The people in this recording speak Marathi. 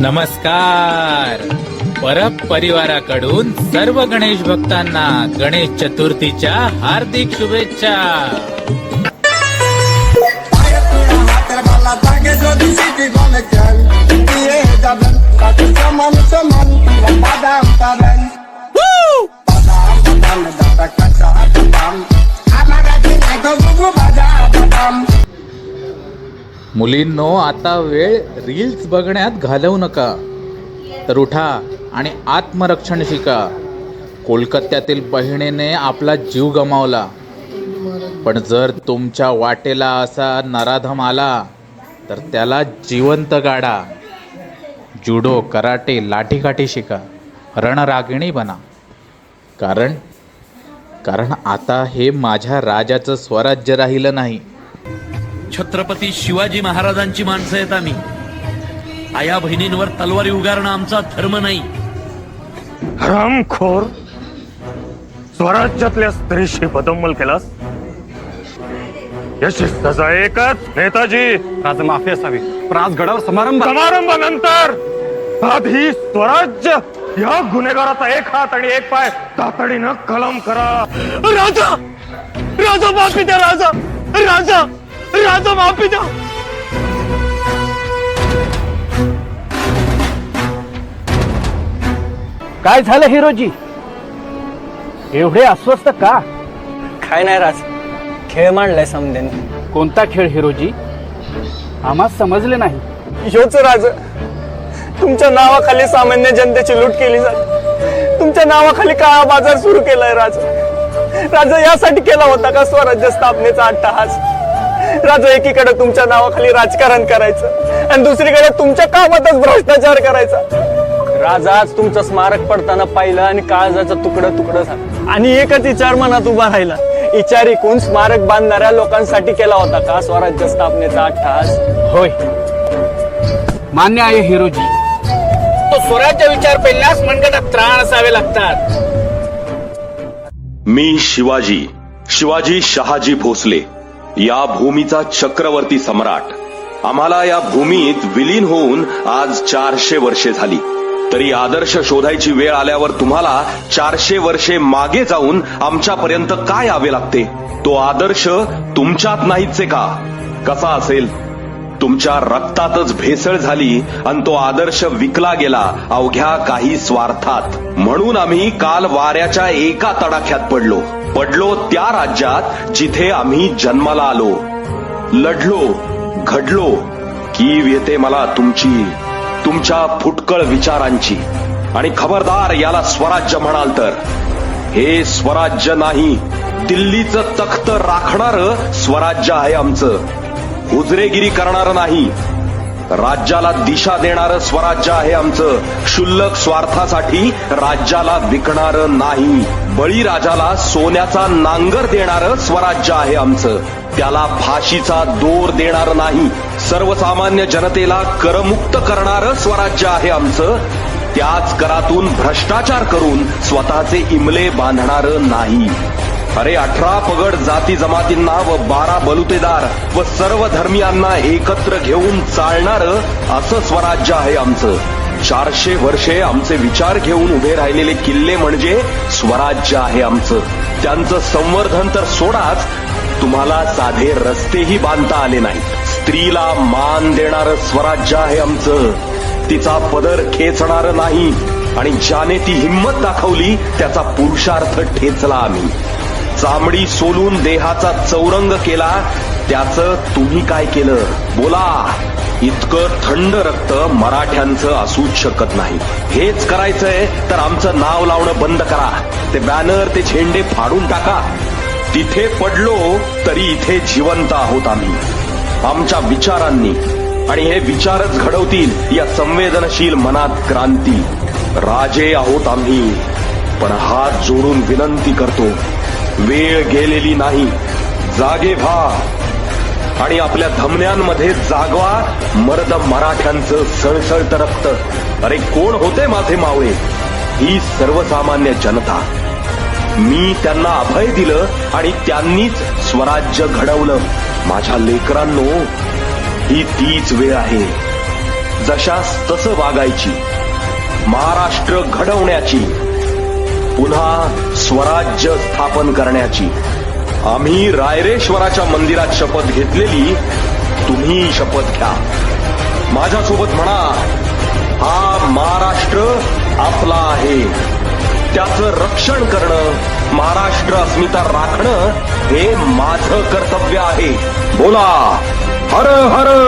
नमस्कार. परब परिवाराकडून सर्व गणेश भक्तांना गणेश चतुर्थीच्या हार्दिक शुभेच्छा. मुलींनो आता वेळ रील्स बघण्यात घालवू नका. तर उठा आणि आत्मरक्षण शिका. कोलकात्यातील बहिणीने आपला जीव गमावला. पण जर तुमच्या वाटेला असा नराधम आला तर त्याला जिवंत गाडा. जुडो कराटे लाठीकाठी शिका. रणरागिणी बना. कारण कारण आता हे माझ्या राजाचं स्वराज्य राहिलं नाही. छत्रपती शिवाजी महाराजांची माणसं आहेत आम्ही. आया बहिणींवर तलवारी उगारणं आमचा धर्म नाही. हरामखोर स्वराज्यातल्या स्त्रीशी बदंमल केलास? याची सजा एकच नेताजी. राज माफी असावी. आज गडावर समारंभ समारंभानंतर आधी स्वराज्य या गुन्हेगाराचा एक हात आणि एक पाय तातडीनं कलम करा. राजा! राजा माफी द्या राजा! राजा! राजा माफी द्या. काय झालं हिरोजी? एवढे अस्वस्थ का? काय नाही राज खेळ मांडलाय समजेने. कोणता खेळ हिरोजी? आम्हाला समजले नाही. ह्योच राज तुमच्या नावाखाली सामान्य जनतेची लूट केली जाते. तुमच्या नावाखाली काळा बाजार सुरू केलाय राज. राजा यासाठी केला होता का स्वराज्य स्थापनेचा अट्टहास? राजा एकीकडे तुमच्या नावाखाली राजकारण करायचं आणि दुसरीकडे तुमच्या कामातच भ्रष्टाचार करायचा. राजा आज तुमचं स्मारक पडताना पाहिलं आणि काळजाचं तुकडं तुकडं झालं. आणि एकच विचार मनात उभा राहिला. विचार ऐकून स्मारक बांधणाऱ्या लोकांसाठी केला होता का? स्वराज्य स्थापनेचा अट्टहास? होय. मान्य आहे हिरोजी. तो स्वराज्य विचार पेलण्यास मनगटात त्राण असावे लागतात. मी शिवाजी शिवाजी शहाजी भोसले. या भूमीचा चक्रवर्ती सम्राट. आम्हाला या भूमीत विलीन होऊन आज चारशे वर्षे झाली. तरी आदर्श शोधायची वेळ आल्यावर तुम्हाला चारशे वर्षे मागे जाऊन आमच्यापर्यंत काय यावे लागते? तो आदर्श तुमच्यात नाहीचे का? कसा असेल? तुमच्या रक्तातच भेसळ झाली आणि तो आदर्श विकला गेला अवघ्या काही स्वार्थात. म्हणून आम्ही काल वाऱ्याच्या एका तडाख्यात पडलो. पडलो त्या राज्यात जिथे आम्ही जन्माला आलो. लढलो घडलो कीव येते मला तुमची तुमच्या फुटकळ विचारांची. आणि खबरदार याला स्वराज्य म्हणाल तर. हे स्वराज्य नाही दिल्लीचं तख्त राखणार स्वराज्य आहे आमचं. उजरेगिरी करणार नाही. राज्याला दिशा देणारं स्वराज्य आहे आमचं. क्षुल्लक स्वार्थासाठी राज्याला विकणारं नाही. बळीराजाला सोन्याचा नांगर देणारं स्वराज्य आहे आमचं. त्याला फाशीचा दोर देणार नाही. सर्वसामान्य जनतेला करमुक्त करणारं स्वराज्य आहे आमचं. त्याच करातून भ्रष्टाचार करून स्वतःचे इमले बांधणारं नाही. अरे अठरा पगड जाती जमातींना व बारा बलुतेदार व सर्व धर्मियांना एकत्र घेऊन चालणार असं स्वराज्य आहे आमचं. चारशे वर्षे आमचे विचार घेऊन उभे राहिलेले किल्ले म्हणजे स्वराज्य आहे आमचं. त्यांचं संवर्धन तर सोडाच तुम्हाला साधे रस्तेही बांधता आले नाही स्त्रीला मान देणारं स्वराज्य आहे आमचं. तिचा पदर खेचणार नाही आणि ज्याने ती हिंमत दाखवली त्याचा पुरुषार्थ ठेचला आम्ही. चामडी सोलून देहाचा चौरंग केला. त्याचं तुम्ही काय केलं? बोला. इतकं थंड रक्त मराठ्यांचं असूच शकत नाही. हेच करायचंय तर आमचं नाव लावणं बंद करा. ते बॅनर ते झेंडे फाडून टाका. तिथे पडलो तरी इथे जिवंत आहोत आम्ही. आमच्या विचारांनी. आणि हे विचारच घडवतील या संवेदनशील मनात क्रांती. राजे आहोत आम्ही पण हात जोडून विनंती करतो वेळ गेलेली नाही. जागे व्हा. आणि आपल्या धमन्यांमध्ये जागवा. मर्द मराठ्यांचं सळसळत रक्त अरे कोण होते माझे मावळे? ही सर्वसामान्य जनता. मी त्यांना अभय दिलं आणि त्यांनीच स्वराज्य घडवलं. माझ्या लेकरांनो ही तीच वेळ आहे. जशास तसं वागायची. महाराष्ट्र घडवण्याची. पुन्हा स्वराज्य स्थापन करण्याची. आम्ही रायरेश्वराच्या मंदिरात शपथ घेतलेली तुम्ही शपथ घ्या. माझ्यासोबत म्हणा हा महाराष्ट्र आपला आहे. त्याचं रक्षण करणं महाराष्ट्र अस्मिता राखणं हे माझं कर्तव्य आहे. बोला. हर हर.